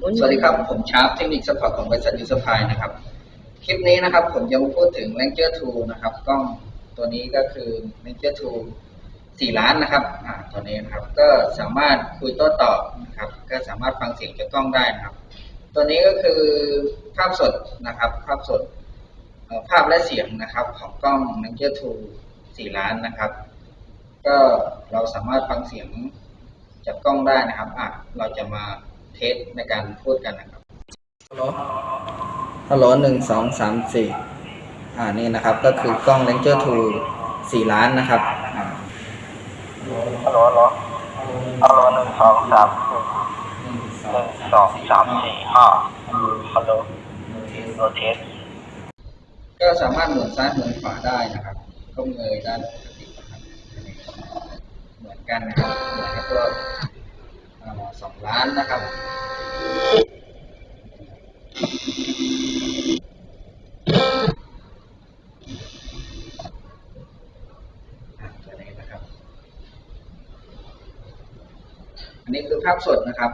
สวัสดีครับ ผมชาร์ปเทคนิคสปอร์ตของบริษัทยูสพายนะครับ คลิปนี้นะครับ ผมจะมาพูดถึง Ranger 2นะครับ กล้องตัวนี้ก็คือ Ranger 2 4 ล้านนะครับอ่าตัวนี้นะครับ ก็สามารถคุยโต้ตอบนะครับ ก็สามารถฟังเสียงจากกล้องได้นะครับ ตัวนี้ก็คือภาพสดนะครับ ภาพสด ภาพและเสียงนะครับ ของกล้อง Ranger 2 4 ล้านนะครับ ก็เราสามารถฟังเสียงจากกล้องได้นะครับอะเราจะมา เทสในการพูดกันนะครับฮัลโหลฮัลโหลหนึ่งสองสามสี่อ่านี่นะครับก็คือกล้อง Ranger 2 4ล้านนะครับอ่าฮัลโหลฮัลโหลฮัลโหลหนึ่งสองสามสี่หนึ่งสองสามสี่ห้าฮัลโหลโรเทสก็สามารถหมุนซ้ายหมุนขวาได้นะครับก้มเงยด้านปกตินะครับเหมือนกันนะครับเหมือนกับตัวเอ่อสองล้า นนะครับอะตัวนี้นะครับอันนี้คือภาพสดนะครับ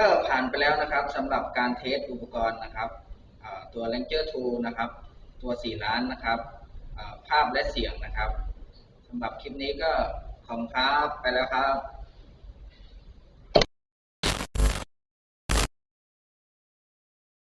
ก็ผ่านไปแล้วนะครับสำหรับการเทสอุปกรณ์นะครับตัว Ranger 2 นะครับ ตัว 4 ล้านนะครับภาพและเสียงนะครับสำหรับคลิปนี้ก็ขอบคุณครับไปแล้วครับ